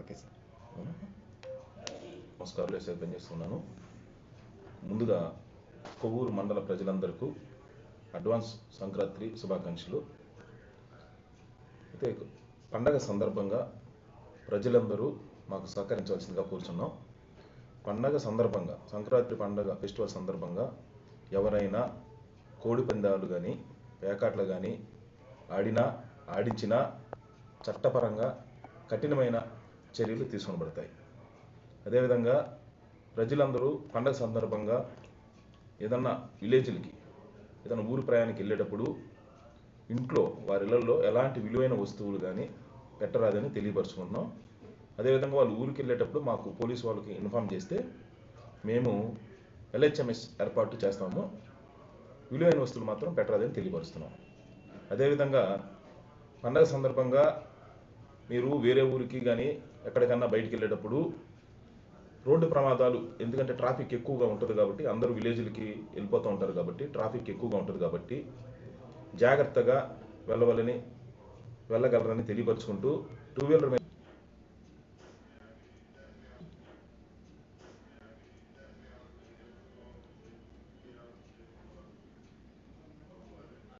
Okay sir నమస్కారం SI పనిచేస్తున్నాను ముందుగా కొవ్వూరు మండల ప్రజలందరికీ అడ్వాన్స్ సంక్రాంతి శుభాకాంక్షలు. అయితే పండగ సందర్భంగా ప్రజలందరూ మాకు సహకరించవలసిందిగా కూర్చున్నాం. పండగ సందర్భంగా సంక్రాంతి పండగ ఫెస్టివల్ సందర్భంగా ఎవరైనా కోడి పందాలు కానీ పేకాట్లు కానీ ఆడినా ఆడించినా చట్టపరంగా కఠినమైన చర్యలు తీసుకొనబడతాయి అదేవిధంగా ప్రజలందరూ పండగ సందర్భంగా ఏదన్నా విలేజ్లకి ఏదైనా ఊరు ప్రయాణానికి వెళ్ళేటప్పుడు ఇంట్లో వారి ఎలాంటి విలువైన వస్తువులు కానీ పెట్టరాదని తెలియపరుచుకుంటున్నాం అదేవిధంగా వాళ్ళు ఊరికి వెళ్ళేటప్పుడు మాకు పోలీసు వాళ్ళకి ఇన్ఫామ్ చేస్తే మేము ఎల్హెచ్ఎంఎస్ ఏర్పాటు చేస్తాము. విలువైన వస్తువులు మాత్రం పెట్టరాదని తెలియపరుస్తున్నాం. అదేవిధంగా పండగ సందర్భంగా మీరు వేరే ఊరికి కానీ ఎక్కడికన్నా బయటికి వెళ్ళేటప్పుడు రోడ్డు ప్రమాదాలు ఎందుకంటే ట్రాఫిక్ ఎక్కువగా ఉంటుంది కాబట్టి అందరూ విలేజ్లకి వెళ్ళిపోతూ ఉంటారు కాబట్టి ట్రాఫిక్ ఎక్కువగా ఉంటుంది కాబట్టి జాగ్రత్తగా వెళ్ళవలని వెళ్ళగలరని తెలియపరుచుకుంటూ టూ వీలర్ మీద